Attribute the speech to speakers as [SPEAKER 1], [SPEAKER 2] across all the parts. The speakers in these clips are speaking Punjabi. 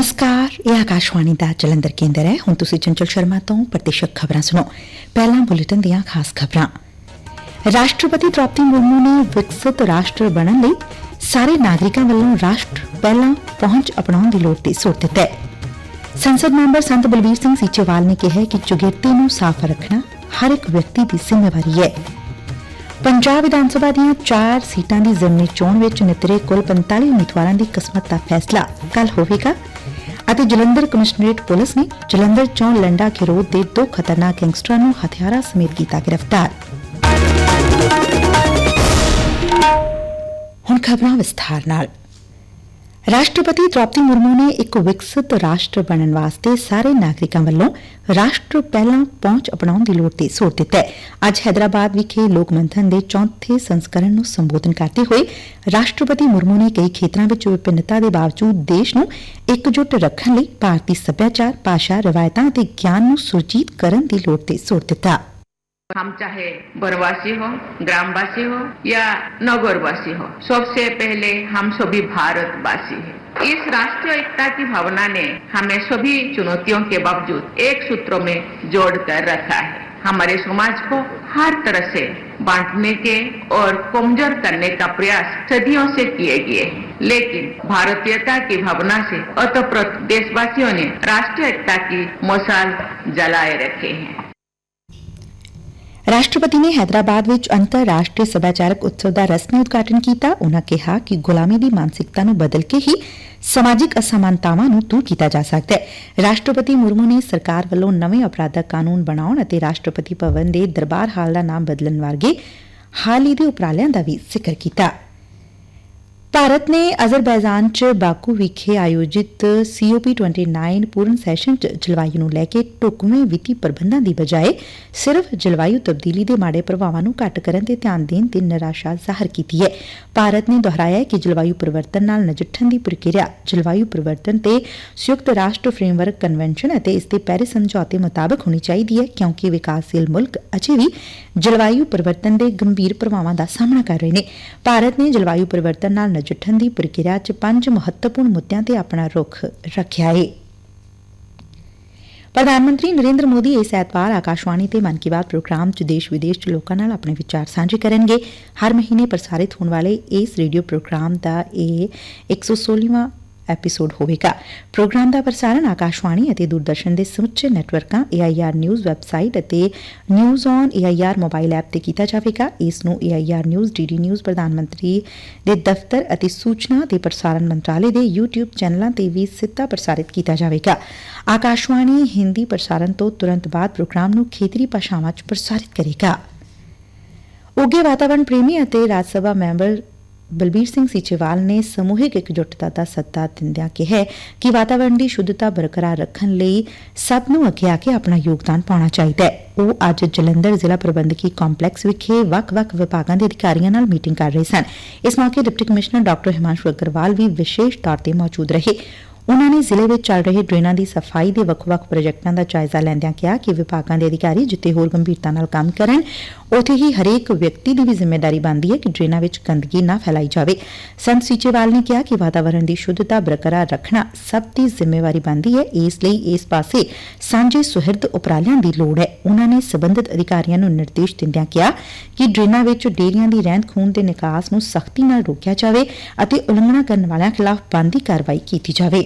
[SPEAKER 1] ਨਮਸਕਾਰ ਇਹ ਆਕਾਸ਼ਵਾਣੀ ਦਾ ਜਲੰਧਰ ਕੇਂਦਰ ਹੈ ਹੁਣ ਤੁਸੀਂ ਚੰਚਲ ਸ਼ਰਮਾ ਤੋਂ ਪ੍ਰਤੀਸ਼ਕ ਖਬਰਾਂ ਸੁਣੋ ਪਹਿਲਾਂ ਬੁਲੇਟਿਨ ਦੀਆਂ ਖਾਸ ਖਬਰਾਂ ਰਾਸ਼ਟਰਪਤੀ ਦ੍ਰੋਪਦੀ ਮੁਰਮੂ ਨੇ ਵਿਕਸਿਤ ਰਾਸ਼ਟਰ ਬਣਨ ਲਈ ਸਾਰੇ ਨਾਗਰਿਕਾਂ ਵੱਲੋਂ ਰਾਸ਼ਟਰ ਪਹਿਲਾਂ ਪਹੁੰਚ ਅਪਣਾਉਣ ਦੀ ਲੋੜ ਤੇ ਜ਼ੋਰ ਦਿੱਤਾ ਹੈ ਸੰਸਦ ਮੈਂਬਰ ਸੰਤ ਬਲਬੀਰ ਸਿੰਘ ਸੀਚੇਵਾਲ ਨੇ ਕਿਹਾ ਕਿ ਚੁਗਿਰਤੀ ਨੂੰ ਸਾਫ਼ ਰੱਖਣਾ ਹਰ ਇੱਕ ਵਿਅਕਤੀ ਦੀ ਜ਼ਿੰਮੇਵਾਰੀ ਹੈ ਪੰਜਾਬ ਵਿਧਾਨ ਸਭਾ ਦੀਆਂ 4 ਸੀਟਾਂ ਦੀ ਜ਼ਮਨੀ ਚੋਣ ਵਿੱਚ ਨਿਤਰੇ ਕੁੱਲ 45 ਉਮੀਦਵਾਰਾਂ ਦੀ ਕਿਸਮਤ ਦਾ ਫੈਸਲਾ ਕੱਲ ਹੋਵੇਗਾ ਅਤੇ ਜਲੰਧਰ ਕਮਿਸ਼ਨਰੇਟ ਪੁਲਿਸ ਨੇ ਜਲੰਧਰ ਚੌਂ ਲੰਡਾ ਖਿਰੋਦ ਦੇ ਦੋ ਖਤਰਨਾਕ ਗੈਂਗਸਟਰਾਂ ਨੂੰ ਹਥਿਆਰਾਂ ਸਮੇਤ ਕੀਤਾ ਗ੍ਰਿਫਤਾਰ ਹੁਣ ਖਬਰਾਂ ਵਿਸਥਾਰ ਨਾਲ ਰਾਸ਼ਟਰਪਤੀ ਦ੍ਰੋਪਦੀ ਮੁਰਮੂ ਨੇ ਇੱਕ ਵਿਕਸਿਤ ਰਾਸ਼ਟਰ ਬਣਨ ਵਾਸਤੇ ਸਾਰੇ ਨਾਗਰਿਕਾਂ ਵੱਲੋਂ ਰਾਸ਼ਟਰ ਪਹਿਲਾਂ ਪਹੁੰਚ ਅਪਣਾਉਣ ਦੀ ਲੋੜ ਤੇ ਜ਼ੋਰ ਦਿੱਤਾ ਹੈ ਅੱਜ ਹైదరాబాద్ ਵਿਖੇ ਲੋਕ ਮੰਥਨ ਦੇ ਚੌਥੇ ਸੰਸਕਰਣ ਨੂੰ ਸੰਬੋਧਨ ਕਰਦੇ ਹੋਏ ਰਾਸ਼ਟਰਪਤੀ ਮੁਰਮੂ ਨੇ ਕਈ ਖੇਤਰਾਂ ਵਿੱਚ ਵਿਭਿੰਨਤਾ ਦੇ ਬਾਵਜੂਦ ਦੇਸ਼ ਨੂੰ ਇਕਜੁੱਟ ਰੱਖਣ ਲਈ ਭਾਰਤੀ ਸੱਭਿਆਚਾਰ ਭਾਸ਼ਾ ਰਵਾਇਤਾਂ ਅਤੇ ਗਿਆਨ ਨੂੰ ਸੁਰਜੀਤ ਕਰਨ ਦੀ ਲੋੜ ਤੇ ਜ਼ੋਰ ਦਿੱਤਾ हम चाहे बरवासी हो ग्रामवासी हो या नगरवासी हो सबसे पहले हम सभी भारतवासी हैं इस राष्ट्रीय एकता की भावना ने हमें सभी चुनौतियों के बावजूद एक सूत्र में जोड़ कर रखा है हमारे समाज को हर तरह से बांटने के और कमजोर करने का प्रयास सदियों से किए गए हैं लेकिन भारतीयता की भावना से अतप्रत देशवासियों ने राष्ट्रीय एकता की मशाल जलाए रखे हैं ਰਾਸ਼ਟਰਪਤੀ ਨੇ ਹైదరాబాద్ ਵਿੱਚ ਅੰਤਰਰਾਸ਼ਟਰੀ ਸਭਾਚਾਰਕ ਉਤਸਵ ਦਾ ਰਸਮੀ ਉਦਘਾਟਨ ਕੀਤਾ ਉਹਨਾਂ ਕਿਹਾ ਕਿ ਗੁਲਾਮੀ ਦੀ ਮਾਨਸਿਕਤਾ ਨੂੰ ਬਦਲ ਕੇ ਹੀ ਸਮਾਜਿਕ ਅਸਮਾਨਤਾਵਾਂ ਨੂੰ ਦੂਰ ਕੀਤਾ ਜਾ ਸਕਦਾ ਹੈ ਰਾਸ਼ਟਰਪਤੀ ਮੁਰਮੂ ਨੇ ਸਰਕਾਰ ਵੱਲੋਂ ਨਵੇਂ ਅਪਰਾਧਕ ਕਾਨੂੰਨ ਬਣਾਉਣ ਅਤੇ ਰਾਸ਼ਟਰਪਤੀ ਭਵਨ ਦੇ ਦਰਬਾਰ ਹਾਲ ਦਾ ਨਾਮ ਬਦਲਣ ਵਰਗੇ ਹਾਲੀ ਦੇ ਉਪਰਾਲਿਆਂ ਦਾ ਵੀ ਜ਼ਿਕਰ ਕੀਤਾ ਭਾਰਤ ਨੇ ਅਜ਼ਰਬੈਜ਼ਾਨ 'ਚ ਬਾਕੂ ਵਿਖੇ ਆਯੋਜਿਤ COP29 ਪੂਰਨ ਸੈਸ਼ਨ 'ਚ ਜਲਵਾਯੂ ਨੂੰ ਲੈ ਕੇ ਢੁਕਵੇਂ ਵਿੱਤੀ ਪ੍ਰਬੰਧਾਂ ਦੀ ਬਜਾਏ ਸਿਰਫ ਜਲਵਾਯੂ ਤਬਦੀਲੀ ਦੇ ਮਾੜੇ ਪ੍ਰਭਾਵਾਂ ਨੂੰ ਘੱਟ ਕਰਨ ਤੇ ਧਿਆਨ ਦੇਣ ਦੀ ਨਿਰਾਸ਼ਾ ਜ਼ਾਹਰ ਕੀਤੀ ਹੈ। ਭਾਰਤ ਨੇ ਦੁਹਰਾਇਆ ਕਿ ਜਲਵਾਯੂ ਪਰਿਵਰਤਨ ਨਾਲ ਨਜਿੱਠਣ ਦੀ ਪ੍ਰਕਿਰਿਆ ਜਲਵਾਯੂ ਪਰਿਵਰਤਨ ਤੇ ਸੰਯੁਕਤ ਰਾਸ਼ਟਰ ਫਰੇਮਵਰਕ ਕਨਵੈਨਸ਼ਨ ਅਤੇ ਇਸ ਦੇ ਪੈਰਿਸ ਸਮਝੌਤੇ ਮੁਤਾਬਕ ਹੋਣੀ ਚਾਹੀਦੀ ਹੈ ਕਿਉਂਕਿ ਵਿਕਾਸਸ਼ੀਲ ਮੁਲਕ ਅਜੇ ਵੀ ਜਲਵਾਯੂ ਪਰਿਵਰਤਨ ਦੇ ਗੰਭੀਰ ਪ੍ਰਭਾਵਾਂ ਦਾ ਸਾਹਮਣਾ ਕਰ ਰਹੇ ਨੇ। ਭਾਰਤ ਨੇ ਜਲਵਾਯੂ ਪਰਿਵਰਤਨ ਨਾਲ ਨਜਿੱਠਣ ਦੀ ਪ੍ਰਕਿਰਿਆ 'ਚ ਪੰਜ ਮਹੱਤਵਪੂਰਨ ਮੁੱਦਿਆਂ ਤੇ ਆਪਣਾ ਰੁਖ ਰੱਖਿਆ ਹੈ ਪ੍ਰਧਾਨ ਮੰਤਰੀ ਨਰਿੰਦਰ ਮੋਦੀ ਇਸ ਐਤਵਾਰ ਆਕਾਸ਼ਵਾਣੀ ਤੇ ਮਨ ਕੀ ਬਾਤ ਪ੍ਰੋਗਰਾਮ 'ਚ ਦੇਸ਼ ਵਿਦੇਸ਼ 'ਚ ਲੋਕਾਂ ਨਾਲ ਆਪਣੇ ਵਿਚਾਰ ਸਾਂਝੇ ਕਰਨਗੇ ਹਰ ਮਹੀਨੇ ਪ੍ਰਸਾਰਿਤ ਹੋਣ ਵਾਲੇ ਇਸ ਰੇਡੀਓ ਪ੍ਰੋਗਰਾਮ ਦਾ ਇਹ 116ਵਾਂ ਐਪੀਸੋਡ ਹੋਵੇਗਾ ਪ੍ਰੋਗਰਾਮ ਦਾ ਪ੍ਰਸਾਰਣ ਆਕਾਸ਼ਵਾਣੀ ਅਤੇ ਦੂਰਦਰਸ਼ਨ ਦੇ ਸਮੁੱਚੇ ਨੈਟਵਰਕਾਂ AIR ਨਿਊਜ਼ ਵੈਬਸਾਈਟ ਅਤੇ news on AIR mobile app ਤੇ ਕੀਤਾ ਜਾਵੇਗਾ ਇਸ ਨੂੰ AIR ਨਿਊਜ਼ DD ਨਿਊਜ਼ ਪ੍ਰਧਾਨ ਮੰਤਰੀ ਦੇ ਦਫ਼ਤਰ ਅਤੇ ਸੂਚਨਾ ਤੇ ਪ੍ਰਸਾਰਣ ਮੰਤਰਾਲੇ ਦੇ YouTube ਚੈਨਲਾਂ ਤੇ ਵੀ ਸਿੱਧਾ ਪ੍ਰਸਾਰਿਤ ਕੀਤਾ ਜਾਵੇਗਾ ਆਕਾਸ਼ਵਾਣੀ ਹਿੰਦੀ ਪ੍ਰਸਾਰਣ ਤੋਂ ਤੁਰੰਤ ਬਾਅਦ ਪ੍ਰੋਗਰਾਮ ਨੂੰ ਖੇਤਰੀ ਭਾਸ਼ਾਵਾਂ 'ਚ ਪ੍ਰਸਾਰਿਤ ਕਰੇਗਾ ਉਗੇ ਵਾਤਾਵਰਣ ਪ੍ਰੇਮੀ ਅਤੇ ਰਾਜ ਸਭਾ ਮੈਂਬਰ ਬਲਬੀਰ ਸਿੰਘ ਸਿਚੇਵਾਲ ਨੇ ਸਮੂਹਿਕ ਇਕਜੁੱਟਤਾ ਦਾ ਸੱਦਾ ਦਿੰਦਿਆਂ ਕਿਹਾ ਕਿ ਵਾਤਾਵਰਣ ਦੀ ਸ਼ੁੱਧਤਾ ਬਰਕਰਾਰ ਰੱਖਣ ਲਈ ਸਭ ਨੂੰ ਅੱਗੇ ਆ ਕੇ ਆਪਣਾ ਯੋਗਦਾਨ ਪਾਉਣਾ ਚਾਹੀਦਾ ਹੈ ਉਹ ਅੱਜ ਜਲੰਧਰ ਜ਼ਿਲ੍ਹਾ ਪ੍ਰਬੰਧਕੀ ਕੰਪਲੈਕਸ ਵਿਖੇ ਵੱਖ-ਵੱਖ ਵਿਭਾਗਾਂ ਦੇ ਅਧਿਕਾਰੀਆਂ ਨਾਲ ਮੀਟਿੰਗ ਕਰ ਰਹੇ ਸਨ ਇਸ ਮੌਕੇ deputy commissioner doctor Himanshu Agarwal ਵੀ ਵਿਸ਼ੇਸ਼ ਤੌਰ ਤੇ ਮੌਜੂਦ ਰਹੇ ਉਨ੍ਹਾਂ ਨੇ ਜ਼ਿਲ੍ਹੇ ਵਿੱਚ ਚੱਲ ਰਹੇ ਡਰੇਨਾਂ ਦੀ ਸਫਾਈ ਦੇ ਵੱਖ-ਵੱਖ ਪ੍ਰੋਜੈਕਟਾਂ ਦਾ ਜਾਇਜ਼ਾ ਲੈਂਦਿਆਂ ਕਿਹਾ ਕਿ ਵਿਭਾਗਾਂ ਦੇ ਅਧਿਕਾਰੀ ਜਿੱਤੇ ਹੋਰ ਗੰਭੀਰਤਾ ਨਾਲ ਕੰਮ ਕਰਨ ਉਥੇ ਹੀ ਹਰੇਕ ਵਿਅਕਤੀ ਦੀ ਵੀ ਜ਼ਿੰਮੇਵਾਰੀ ਬਣਦੀ ਹੈ ਕਿ ਡਰੇਨਾਂ ਵਿੱਚ ਗੰਦਗੀ ਨਾ ਫੈਲਾਈ ਜਾਵੇ ਸੰਤ ਸੀਚੇਵਾਲ ਨੇ ਕਿਹਾ ਕਿ ਵਾਤਾਵਰਣ ਦੀ ਸ਼ੁੱਧਤਾ ਬਰਕਰਾਰ ਰੱਖਣਾ ਸਭ ਦੀ ਜ਼ਿੰਮੇਵਾਰੀ ਬਣਦੀ ਹੈ ਇਸ ਲਈ ਇਸ ਪਾਸੇ ਸਾਂਝੇ ਸੁਹਿਰਦ ਉਪਰਾਲਿਆਂ ਦੀ ਲੋੜ ਹੈ ਉਹਨਾਂ ਨੇ ਸਬੰਧਤ ਅਧਿਕਾਰੀਆਂ ਨੂੰ ਨਿਰਦੇਸ਼ ਦਿੰਦਿਆਂ ਕਿਹਾ ਕਿ ਡਰੇਨਾਂ ਵਿੱਚ ਡੇਰੀਆਂ ਦੀ ਰਹਿੰਦ ਖੂਨ ਦੇ ਨਿਕਾਸ ਨੂੰ ਸਖਤੀ ਨਾਲ ਰੋਕਿਆ ਜਾਵੇ ਅਤੇ ਉਲੰਘਣਾ ਕਰਨ ਵਾਲਿਆਂ ਖਿਲਾਫ ਬੰਦੀ ਕਾਰਵਾਈ ਕੀਤੀ ਜਾਵੇ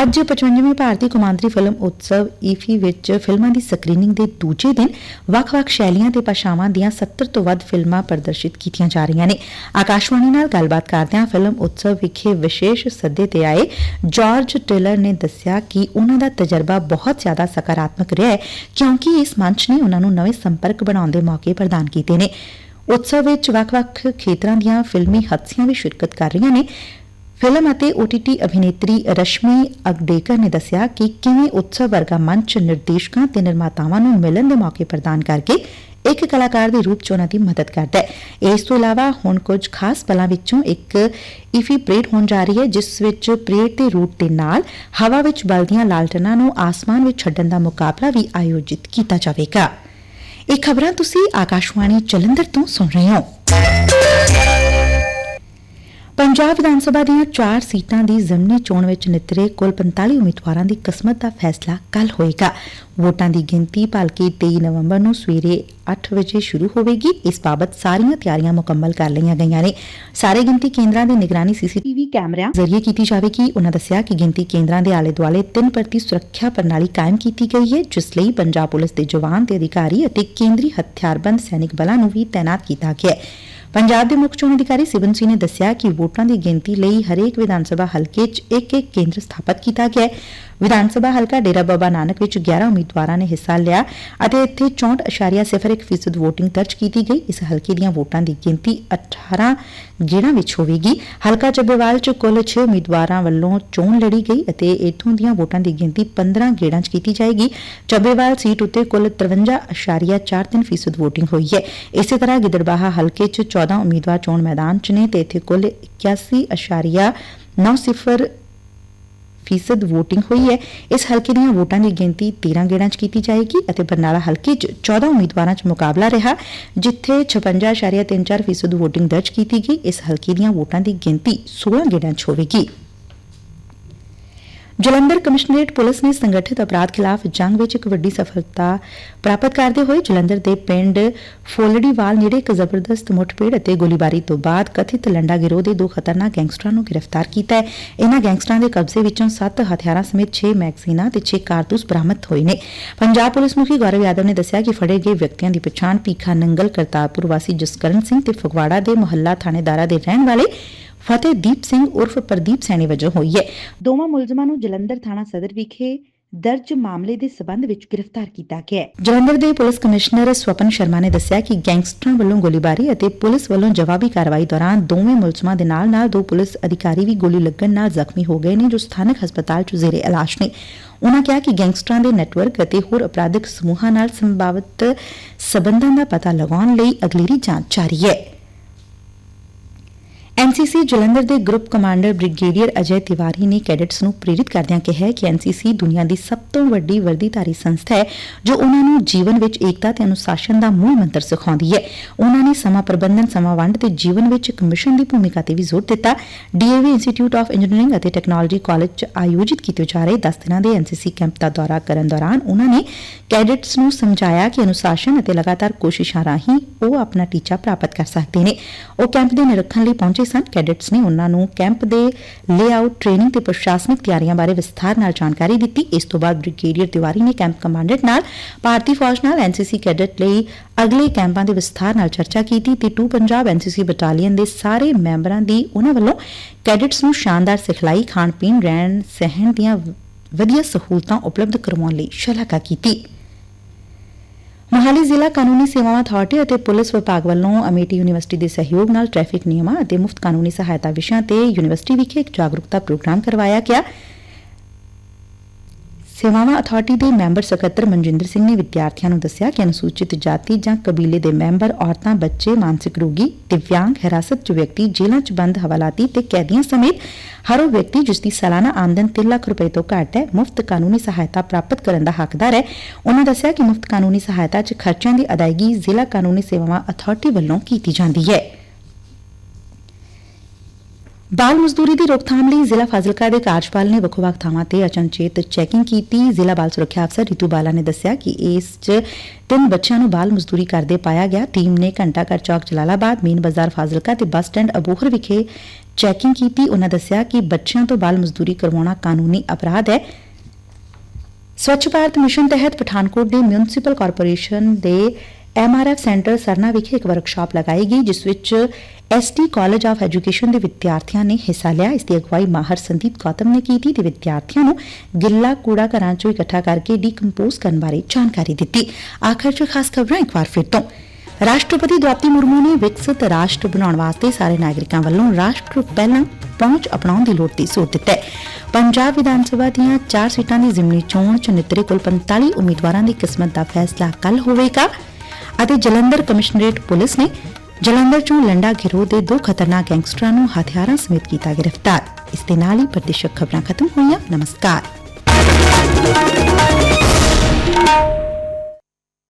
[SPEAKER 1] ਅੱਜ 55ਵੇਂ ਭਾਰਤੀ ਕੌਮਾਂਤਰੀ ਫਿਲਮ ਉਤਸਵ ਈਫੀ ਵਿੱਚ ਫਿਲਮਾਂ ਦੀ ਸਕਰੀਨਿੰਗ ਦੇ ਦੂਜੇ ਦਿਨ ਵੱਖ-ਵੱਖ ਸ਼ੈਲੀਆਂ ਤੇ ਪਛਾਵਾਂ ਦੀਆਂ 70 ਤੋਂ ਵੱਧ ਫਿਲਮਾਂ ਪ੍ਰਦਰਸ਼ਿਤ ਕੀਤੀਆਂ ਜਾ ਰਹੀਆਂ ਨੇ ਆਕਾਸ਼ਵਾਣੀ ਨਾਲ ਗੱਲਬਾਤ ਕਰਦਿਆਂ ਫਿਲਮ ਉਤਸਵ ਵਿਖੇ ਵਿਸ਼ੇਸ਼ ਸੱਦੇ ਤੇ ਆਏ ਜਾਰਜ ਟੇਲਰ ਨੇ ਦੱਸਿਆ ਕਿ ਉਹਨਾਂ ਦਾ ਤਜਰਬਾ ਬਹੁਤ ਜ਼ਿਆਦਾ ਸਕਾਰਾਤਮਕ ਰਿਹਾ ਹੈ ਕਿਉਂਕਿ ਇਸ ਮੰਚ ਨੇ ਉਹਨਾਂ ਨੂੰ ਨਵੇਂ ਸੰਪਰਕ ਬਣਾਉਣ ਦੇ ਮੌਕੇ ਪ੍ਰਦਾਨ ਕੀਤੇ ਨੇ ਉਤਸਵ ਵਿੱਚ ਵੱਖ-ਵੱਖ ਖੇਤਰਾਂ ਦੀਆਂ ਫਿਲਮੀ ਹਸਤੀਆਂ ਵੀ ਸ਼ਿਰਕਤ ਕਰ ਰਹੀਆਂ ਨੇ ਫਿਲਮ ਅਤੇ OTT ਅਭਿਨੇਤਰੀ ਰਸ਼ਮੀ ਅਗਦੇਕਰ ਨੇ ਦੱਸਿਆ ਕਿ ਕਿਵੇਂ ਉਤਸਵ ਵਰਗਾ ਮੰਚ ਨਿਰਦੇਸ਼ਕਾਂ ਤੇ ਨਿਰਮਾਤਾਵਾਂ ਨੂੰ ਮਿਲਣ ਦੇ ਮੌਕੇ ਪ੍ਰਦਾਨ ਕਰਕੇ ਇੱਕ ਕਲਾਕਾਰ ਦੇ ਰੂਪ 'ਚ ਉਹਨਾਂ ਦੀ ਮਦਦ ਕਰਦਾ ਹੈ ਇਸ ਤੋਂ ਇਲਾਵਾ ਹੁਣ ਕੁਝ ਖਾਸ ਪਲਾਂ ਵਿੱਚੋਂ ਇੱਕ ਇਫੀ ਪ੍ਰੇਡ ਹੋਣ ਜਾ ਰਹੀ ਹੈ ਜਿਸ ਵਿੱਚ ਪ੍ਰੇਡ ਦੇ ਰੂਟ ਦੇ ਨਾਲ ਹਵਾ ਵਿੱਚ ਬਲਦੀਆਂ ਲਾਲਟਨਾਂ ਨੂੰ ਆਸਮਾਨ ਵਿੱਚ ਛੱਡਣ ਦਾ ਮੁਕਾਬਲਾ ਵੀ ਆਯੋਜਿਤ ਕੀਤਾ ਜਾਵੇਗਾ ਇਹ ਖਬਰਾਂ ਤੁਸੀਂ ਆਕਾਸ਼ਵਾਣੀ ਚਲੰਦਰ ਤੋਂ ਸੁਣ ਰਹੇ ਹੋ ਪੰਜਾਬ ਵਿਧਾਨ ਸਭਾ ਦੀਆਂ 4 ਸੀਟਾਂ ਦੀ ਜ਼ਮਨੀ ਚੋਣ ਵਿੱਚ ਨਿਤਰੇ ਕੁੱਲ 45 ਉਮੀਦਵਾਰਾਂ ਦੀ ਕਿਸਮਤ ਦਾ ਫੈਸਲਾ ਕੱਲ ਹੋਏਗਾ ਵੋਟਾਂ ਦੀ ਗਿਣਤੀ ਭਲਕੇ 23 ਨਵੰਬਰ ਨੂੰ ਸਵੇਰੇ 8 ਵਜੇ ਸ਼ੁਰੂ ਹੋਵੇਗੀ ਇਸ ਬਾਬਤ ਸਾਰੀਆਂ ਤਿਆਰੀਆਂ ਮੁਕੰਮਲ ਕਰ ਲਈਆਂ ਗਈਆਂ ਨੇ ਸਾਰੇ ਗਿਣਤੀ ਕੇਂਦਰਾਂ ਦੇ ਨਿਗਰਾਨੀ ਸੀਸੀਟੀਵੀ ਕੈਮਰਿਆਂ ਜ਼ਰੀਏ ਕੀਤੀ ਜਾਵੇਗੀ ਉਹਨਾਂ ਦੱਸਿਆ ਕਿ ਗਿਣਤੀ ਕੇਂਦਰਾਂ ਦੇ ਆਲੇ-ਦੁਆਲੇ 3 ਪਰਤੀ ਸੁਰੱਖਿਆ ਪ੍ਰਣਾਲੀ ਕਾਇਮ ਕੀਤੀ ਗਈ ਹੈ ਜਿਸ ਲਈ ਪੰਜਾਬ ਪੁਲਿਸ ਦੇ ਜਵਾਨ ਤੇ ਅਧਿਕਾਰੀ ਅਤੇ ਕੇਂਦਰੀ ਹਥਿਆਰਬੰਦ ਸੈਨਿਕ ਬਲਾਂ ਨੂੰ ਵੀ ਤਾਇਨਾਤ ਕੀਤਾ ਗਿਆ ਹੈ ਪੰਜਾਬ ਦੇ ਮੁੱਖ ਚੋਣ ਅਧਿਕਾਰੀ ਸਿਵਨ ਸਿੰਘ ਨੇ ਦੱਸਿਆ ਕਿ ਵੋਟਾਂ ਦੀ ਗਿਣਤੀ ਲਈ ਹਰੇਕ ਵਿਧਾਨ ਸਭਾ ਹਲਕੇ 'ਚ ਇੱਕ ਇੱਕ ਕੇਂਦਰ ਸਥਾਪਿਤ ਕੀਤਾ ਗਿਆ ਹੈ ਵਿਧਾਨ ਸਭਾ ਹਲਕਾ ਡੇਰਾ ਬਾਬਾ ਨਾਨਕ ਵਿੱਚ 11 ਉਮੀਦਵਾਰਾਂ ਨੇ ਹਿੱਸਾ ਲਿਆ ਅਤੇ ਇੱਥੇ 64.01% ਵੋਟਿੰਗ ਦਰਜ ਕੀਤੀ ਗਈ ਇਸ ਹਲਕੇ ਦੀਆਂ ਵੋਟਾਂ ਦੀ ਗਿਣਤੀ 18 ਗੇੜਾਂ ਵਿੱਚ ਹੋਵੇਗੀ ਹਲਕਾ ਚੱਬੇਵਾਲ 'ਚ ਕੁੱਲ 6 ਉਮੀਦਵਾਰਾਂ ਵੱਲੋਂ ਚੋਣ ਲੜੀ ਗਈ ਅਤੇ ਇੱਥੋਂ ਦੀਆਂ ਵੋਟਾਂ ਦੀ ਗਿਣਤੀ 15 ਗੇੜਾਂ 'ਚ ਕੀਤੀ ਜਾਏਗੀ ਚੱਬੇਵਾਲ ਸੀਟ ਉੱਤੇ ਕੁੱਲ 53.43% ਵੋਟਿੰਗ ਹੋਈ ਹੈ ਇਸੇ ਤਰ੍ਹਾਂ ਗਿੱਦੜਬਾਹਾ ਹਲਕੇ 'ਚ 14 ਉਮੀਦਵਾਰ ਚੋਣ ਮੈਦਾਨ 'ਚ ਨੇ ਤੇ ਇਥੇ ਕੁੱਲ 81.90 ਫੀਸਦ VOTING ਹੋਈ ਹੈ ਇਸ ਹਲਕੇ ਦੀਆਂ ਵੋਟਾਂ ਦੀ ਗਿਣਤੀ 13 ਗੇੜਾਂ 'ਚ ਕੀਤੀ ਜਾਏਗੀ ਅਤੇ ਬਰਨਾਲਾ ਹਲਕੇ 'ਚ 14 ਉਮੀਦਵਾਰਾਂ 'ਚ ਮੁਕਾਬਲਾ ਰਿਹਾ ਜਿੱਥੇ 56.34 ਫੀਸਦ VOTING ਦਰਜ ਕੀਤੀ ਗਈ ਇਸ ਹਲਕੇ ਦੀਆਂ ਵੋਟਾਂ ਦੀ ਗਿਣਤੀ 16 ਗੇੜਾਂ 'ਚ ਹੋਵੇਗੀ ਜਲੰਧਰ ਕਮਿਸ਼ਨਰੇਟ ਪੁਲਿਸ ਨੇ ਸੰਗਠਿਤ ਅਪਰਾਧ ਖਿਲਾਫ ਜੰਗ ਵਿੱਚ ਇੱਕ ਵੱਡੀ ਸਫਲਤਾ ਪ੍ਰਾਪਤ ਕਰਦੇ ਹੋਏ ਜਲੰਧਰ ਦੇ ਪਿੰਡ ਫੋਲੜੀਵਾਲ ਨੇੜੇ ਇੱਕ ਜ਼ਬਰਦਸਤ ਮੁੱਠਭੇੜ ਅਤੇ ਗੋਲੀਬਾਰੀ ਤੋਂ ਬਾਅਦ ਕਥਿਤ ਲੰਡਾ ਗਿਰੋਹ ਦੇ ਦੋ ਖਤਰਨਾਕ ਗੈਂਗਸਟਰਾਂ ਨੂੰ ਗ੍ਰਿਫਤਾਰ ਕੀਤਾ ਹੈ ਇਹਨਾਂ ਗੈਂਗਸਟਰਾਂ ਦੇ ਕਬਜ਼ੇ ਵਿੱਚੋਂ 7 ਹਥਿਆਰਾਂ ਸਮੇਤ 6 ਮੈਗਜ਼ੀਨਾਂ ਤੇ 6 ਕਾਰਤੂਸ ਬਰਾਮਦ ਹੋਏ ਨੇ ਪੰਜਾਬ ਪੁਲਿਸ ਮੁਖੀ ਗੌਰਵ ਯਾਦਵ ਨੇ ਦੱਸਿਆ ਕਿ ਫੜੇ ਗਏ ਵਿਅਕਤੀਆਂ ਦੀ ਪਛਾਣ ਪੀਖਾ ਨੰਗਲ ਕਰਤਾਰਪੁਰ ਵਾਸੀ ਜਸਕਰਨ ਸਿੰਘ ਤੇ ਫਗਵਾੜਾ ਦੇ ਮੁਹੱਲਾ ਥਾਣੇਦਾਰਾ ਦੇ ਰਹਿਣ ਵਾਲੇ ਫਤਿਹਦੀਪ ਸਿੰਘ ਉਰਫ ਪ੍ਰਦੀਪ ਸੈਣੀ ਵਜੋਂ ਹੋਈ ਹੈ ਦੋਵਾਂ ਮੁਲਜ਼ਮਾਂ ਨੂੰ ਜਲੰਧਰ ਥਾਣਾ ਸਦਰ ਵਿਖੇ ਦਰਜ ਮਾਮਲੇ ਦੇ ਸਬੰਧ ਵਿੱਚ ਗ੍ਰਿਫਤਾਰ ਕੀਤਾ ਗਿਆ ਹੈ ਜਲੰਧਰ ਦੇ ਪੁਲਿਸ ਕਮਿਸ਼ਨਰ ਸਵਪਨ ਸ਼ਰਮਾ ਨੇ ਦੱਸਿਆ ਕਿ ਗੈਂਗਸਟਰਾਂ ਵੱਲੋਂ ਗੋਲੀਬਾਰੀ ਅਤੇ ਪੁਲਿਸ ਵੱਲੋਂ ਜਵਾਬੀ ਕਾਰਵਾਈ ਦੌਰਾਨ ਦੋਵੇਂ ਮੁਲਜ਼ਮਾਂ ਦੇ ਨਾਲ-ਨਾਲ ਦੋ ਪੁਲਿਸ ਅਧਿਕਾਰੀ ਵੀ ਗੋਲੀ ਲੱਗਣ ਨਾਲ ਜ਼ਖਮੀ ਹੋ ਗਏ ਨੇ ਜੋ ਸਥਾਨਕ ਹਸਪਤਾਲ 'ਚ ਜ਼ੇਰੇ ਇਲਾਜ ਨੇ ਉਨ੍ਹਾਂ ਕਿਹਾ ਕਿ ਗੈਂਗਸਟਰਾਂ ਦੇ ਨੈਟਵਰਕ ਅਤੇ ਹੋਰ ਅਪਰਾਧਿਕ ਸਮੂਹਾਂ ਨਾਲ ਸੰਭਾਵਿਤ ਸਬੰਧਾਂ ਦਾ ਪਤਾ ਲਗਾਉਣ ਲਈ ਅਗਲੇਰੀ ਜਾਂਚ ਜਾਰੀ ਹੈ ਐਨਸੀਸੀ ਜਲੰਧਰ ਦੇ group commander brigadier Ajay Tiwari ਨੇ ਕੈਡਟਸ ਨੂੰ ਪ੍ਰੇਰਿਤ ਕਰਦਿਆਂ ਕਿਹਾ ਕਿ ਐਨਸੀਸੀ ਦੁਨੀਆ ਦੀ ਸਭ ਤੋਂ ਵੱਡੀ ਵਰਦੀਧਾਰੀ ਸੰਸਥਾ ਹੈ ਜੋ ਉਹਨਾਂ ਨੂੰ ਜੀਵਨ ਵਿੱਚ ਏਕਤਾ ਤੇ ਅਨੁਸ਼ਾਸਨ ਦਾ ਮੂਲ ਮੰਤਰ ਸਿਖਾਉਂਦੀ ਹੈ ਉਹਨਾਂ ਨੇ ਸਮਾਂ ਪ੍ਰਬੰਧਨ ਸਮਾਂ ਵੰਡ ਤੇ ਜੀਵਨ ਵਿੱਚ ਕਮਿਸ਼ਨ ਦੀ ਭੂਮਿਕਾ ਤੇ ਵੀ ਜ਼ੋਰ ਦਿੱਤਾ ਡੀਏਵੀ ਇੰਸਟੀਚਿਊਟ ਆਫ ਇੰਜੀਨੀਅਰਿੰਗ ਅਤੇ ਟੈਕਨੋਲੋਜੀ ਕਾਲਜ 'ਚ ਆਯੋਜਿਤ ਕੀਤੇ ਜਾ ਰਹੇ 10 ਦਿਨਾਂ ਦੇ ਐਨਸੀਸੀ ਕੈਂਪ ਦਾ ਦੌਰਾ ਕਰਨ ਦੌਰਾਨ ਉਹਨਾਂ ਨੇ ਕੈਡਟਸ ਨੂੰ ਸਮਝਾਇਆ ਕਿ ਅਨੁਸ਼ਾਸਨ ਅਤੇ ਲਗਾਤਾਰ ਕੋਸ਼ਿਸ਼ਾਂ ਰਾਹੀਂ ਉਹ ਆਪਣਾ ਟੀਚਾ ਪ੍ਰਾਪਤ ਕਰ ਸਕਦੇ ਨੇ ਉਹ ਕੈਂਪ ਦੇ ਨਿਰੀਖਣ ਲਈ ਪਹੁੰਚੇ ਸਨ ਕੈਡਿਟਸ ਨੇ ਉਹਨਾਂ ਨੂੰ ਕੈਂਪ ਦੇ ਲੇਆਊਟ ਟ੍ਰੇਨਿੰਗ ਤੇ ਪ੍ਰਸ਼ਾਸਨਿਕ ਤਿਆਰੀਆਂ ਬਾਰੇ ਵਿਸਥਾਰ ਨਾਲ ਜਾਣਕਾਰੀ ਦਿੱਤੀ ਇਸ ਤੋਂ ਬਾਅਦ ਬ੍ਰਿਗੇਡੀਅਰ ਦਿਵਾਰੀ ਨੇ ਕੈਂਪ ਕਮਾਂਡੈਂਟ ਨਾਲ ਭਾਰਤੀ ਫੌਜ ਨਾਲ ਐਨਸੀਸੀ ਕੈਡਿਟ ਲਈ ਅਗਲੇ ਕੈਂਪਾਂ ਦੇ ਵਿਸਥਾਰ ਨਾਲ ਚਰਚਾ ਕੀਤੀ ਤੇ 2 ਪੰਜਾਬ ਐਨਸੀਸੀ ਬਟਾਲੀਅਨ ਦੇ ਸਾਰੇ ਮੈਂਬਰਾਂ ਦੀ ਉਹਨਾਂ ਵੱਲੋਂ ਕੈਡਿਟਸ ਨੂੰ ਸ਼ਾਨਦਾਰ ਸਿਖਲਾਈ ਖਾਣ ਪੀਣ ਰਹਿਣ ਸਹਿਣ ਦੀਆਂ ਵਧੀਆ ਸਹੂਲਤਾਂ ਉਪਲਬਧ ਕਰਵਾਉਣ ਲਈ ਸ਼ਲਾਘਾ ਕੀਤੀ ਮਹਾਲੀ ਜ਼ਿਲ੍ਹਾ ਕਾਨੂੰਨੀ ਸੇਵਾਵਾਂ ਅਥਾਰਟੀ ਅਤੇ ਪੁਲਿਸ ਵਿਭਾਗ ਵੱਲੋਂ ਅਮੇਟੀ ਯੂਨੀਵਰਸਿਟੀ ਦੇ ਸਹਿਯੋਗ ਨਾਲ ਟ੍ਰੈਫਿਕ ਨਿਯਮਾਂ ਅਤੇ ਮੁਫਤ ਕਾਨੂੰਨੀ ਸਹਾਇਤਾ ਵਿਸ਼ਿਆਂ ਤੇ ਯੂਨੀਵਰਸਿਟੀ ਵਿਖੇ ਇੱਕ ਜਾਗਰੂਕਤਾ ਪ੍ਰੋਗਰਾਮ ਕਰਵਾਇਆ ਗਿਆ ਸੇਵਾਵਾਂ ਅਥਾਰਟੀ ਦੇ ਮੈਂਬਰ ਸਕੱਤਰ ਮਨਜਿੰਦਰ ਸਿੰਘ ਨੇ ਵਿਦਿਆਰਥੀਆਂ ਨੂੰ ਦੱਸਿਆ ਕਿ ਅਨੁਸੂਚਿਤ ਜਾਤੀ ਜਾਂ ਕਬੀਲੇ ਦੇ ਮੈਂਬਰ ਔਰਤਾਂ ਬੱਚੇ ਮਾਨਸਿਕ ਰੋਗੀ ਦਿਵਿਆਂਗ ਹਿਰਾਸਤ 'ਚ ਵਿਅਕਤੀ ਜੇਲ੍ਹਾਂ 'ਚ ਬੰਦ ਹਵਾਲਾਤੀ ਤੇ ਕੈਦੀਆਂ ਸਮੇਤ ਹਰ ਉਹ ਵਿਅਕਤੀ ਜਿਸ ਦੀ ਸਾਲਾਨਾ ਆਮਦਨ 3 ਲੱਖ ਰੁਪਏ ਤੋਂ ਘੱਟ ਹੈ ਮੁਫਤ ਕਾਨੂੰਨੀ ਸਹਾਇਤਾ ਪ੍ਰਾਪਤ ਕਰਨ ਦਾ ਹੱਕਦਾਰ ਹੈ ਉਹਨਾਂ ਦੱਸਿਆ ਕਿ ਮੁਫਤ ਕਾਨੂੰਨੀ ਸਹਾਇਤਾ 'ਚ ਖਰਚਿਆਂ ਦੀ ਅਦਾਇਗੀ ਜ਼ਿਲ੍ਹਾ ਕਾਨੂੰਨੀ ਸੇਵਾਵਾਂ ਅਥਾਰਟੀ ਵੱਲੋਂ ਕੀਤੀ ਜਾਂਦੀ ਹੈ ਬਾਲ ਮਜ਼ਦੂਰੀ ਦੀ ਰੋਕਥਾਮ ਲਈ ਜ਼ਿਲ੍ਹਾ ਫਾਜ਼ਿਲਕਾ ਦੇ ਕਾਰਜਪਾਲ ਨੇ ਵੱਖ-ਵੱਖ ਥਾਵਾਂ ਤੇ ਅਚਨਚੇਤ ਚੈਕਿੰਗ ਕੀਤੀ ਜ਼ਿਲ੍ਹਾ ਬਾਲ ਸੁਰੱਖਿਆ ਅਫਸਰ ਰੀਤੂ ਬਾਲਾ ਨੇ ਦੱਸਿਆ ਕਿ ਇਸ 'ਚ ਤਿੰਨ ਬੱਚਿਆਂ ਨੂੰ ਬਾਲ ਮਜ਼ਦੂਰੀ ਕਰਦੇ ਪਾਇਆ ਗਿਆ ਟੀਮ ਨੇ ਘੰਟਾ ਘਰ ਚੌਕ ਜਲਾਲਾਬਾਦ ਮੇਨ ਬਾਜ਼ਾਰ ਫਾਜ਼ਿਲਕਾ ਤੇ ਬੱਸ ਸਟੈਂਡ ਅਬੂਹਰ ਵਿਖੇ ਚੈਕਿੰਗ ਕੀਤੀ ਉਹਨਾਂ ਦੱਸਿਆ ਕਿ ਬੱਚਿਆਂ ਤੋਂ ਬਾਲ ਮਜ਼ਦੂਰੀ ਕਰਵਾਉਣਾ ਕਾਨੂੰਨੀ ਅਪਰਾਧ ਹੈ ਸਵੱਛ ਭਾਰਤ ਮਿਸ਼ਨ ਤਹਿਤ ਪਠਾਨਕੋਟ ਦੀ ਮਿਊਨਿਸਪਲ ਕਾਰਪੋਰੇਸ਼ਨ ਦੇ ਐਮਆਰਐਫ ਸੈਂਟਰ ਸਰਨਾ ਵਿਖੇ ਇੱਕ ਵਰਕਸ਼ਾਪ ਲਗਾਈ ਗਈ ਜਿਸ ਵਿੱਚ ਐਸਟੀ ਕਾਲਜ ਆਫ ਐਜੂਕੇਸ਼ਨ ਦੇ ਵਿਦਿਆਰਥੀਆਂ ਨੇ ਹਿੱਸਾ ਲਿਆ ਇਸ ਦੀ ਅਗਵਾਈ ਮਾਹਰ ਸੰਦੀਪ ਗੌਤਮ ਨੇ ਕੀਤੀ ਤੇ ਵਿਦਿਆਰਥੀਆਂ ਨੂੰ ਗਿੱਲਾ ਕੂੜਾ ਘਰਾਂ ਚੋਂ ਇਕੱਠਾ ਕਰਕੇ ਡੀਕੰਪੋਜ਼ ਕਰਨ ਬਾਰੇ ਜਾਣਕਾਰੀ ਦਿੱਤੀ ਆਖਰ ਚ ਖਾਸ ਖਬਰਾਂ ਇੱਕ ਵਾਰ ਫਿਰ ਤੋਂ ਰਾਸ਼ਟਰਪਤੀ ਦ੍ਰੋਪਦੀ ਮੁਰਮੂ ਨੇ ਵਿਕਸਿਤ ਰਾਸ਼ਟਰ ਬਣਾਉਣ ਵਾਸਤੇ ਸਾਰੇ ਨਾਗਰਿਕਾਂ ਵੱਲੋਂ ਰਾਸ਼ਟਰ ਪਹਿਲਾਂ ਪਹੁੰਚ ਅਪਣਾਉਣ ਦੀ ਲੋੜ ਤੇ ਜ਼ੋਰ ਦਿੱਤਾ ਹੈ ਪੰਜਾਬ ਵਿਧਾਨ ਸਭਾ ਦੀਆਂ 4 ਸੀਟਾਂ ਦੀ ਜ਼ਿਮਨੀ ਚੋਣ ਚ ਨਿਤਰੇ ਕੁੱਲ 45 ਉਮੀਦਵਾਰਾਂ ਦੀ ਕਿਸਮਤ ਦਾ ਫੈਸਲਾ ਕੱਲ ਹੋਵੇਗਾ ਅਤੇ ਜਲੰਧਰ ਕਮਿਸ਼ਨਰੇਟ ਪੁਲਿਸ ਨੇ ਜਲੰਧਰ ਚੋਂ ਲੰਡਾ ਗਿਰੋਹ ਦੇ ਦੋ ਖਤਰਨਾਕ ਗੈਂਗਸਟਰਾਂ ਨੂੰ ਹਥਿਆਰਾਂ ਸਮੇਤ ਕੀਤਾ ਗ੍ਰਿਫਤਾਰ ਇਸ ਦੇ ਨਾਲ ਹੀ ਪ੍ਰਦੇਸ਼ਕ ਖਬਰਾਂ ਖਤਮ ਹੋਈਆਂ ਨਮਸਕਾਰ